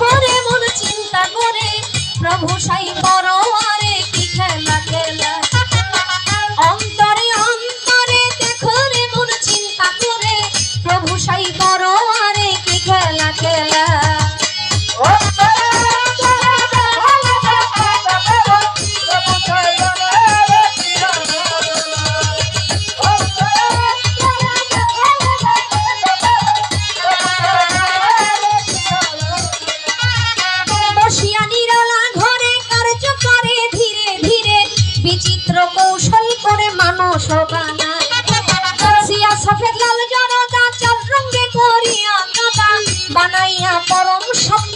করে মন চিন্তা করে। প্রভু সাই পর অস্ত্র কৌশল করে মানুষ বানায়। সিয়া সফেদ লাল জনতা চার রঙে করিয়া বানাইয়া পরম সব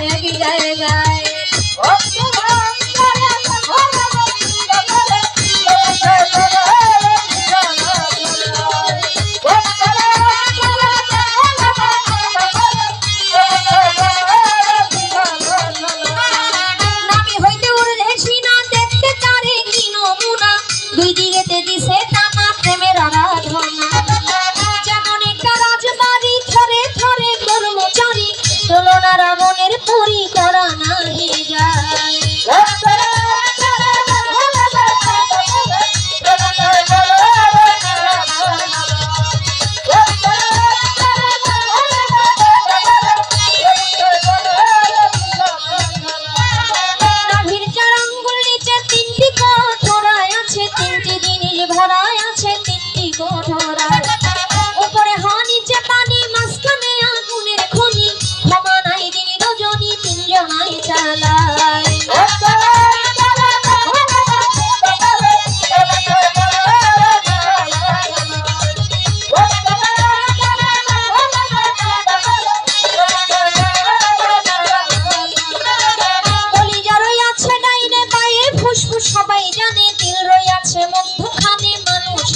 我要去找一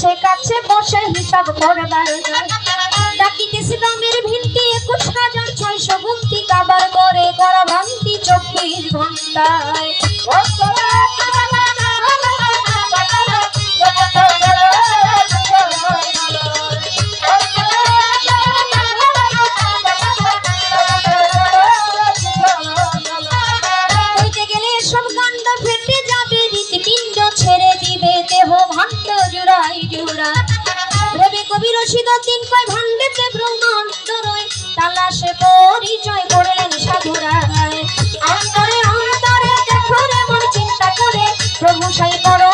কাছে কাছে বসে হিসাব করবার মোরা প্রেমে কবি রশিদ দিন কয় ভান্ডেতে ব্রহ্মাণ্ড রয় তালাশে পরিচয় করেন সাধুরা অন্তরে অন্তরে দেখো রে মন চিন্তা করে, প্রভু সাই করো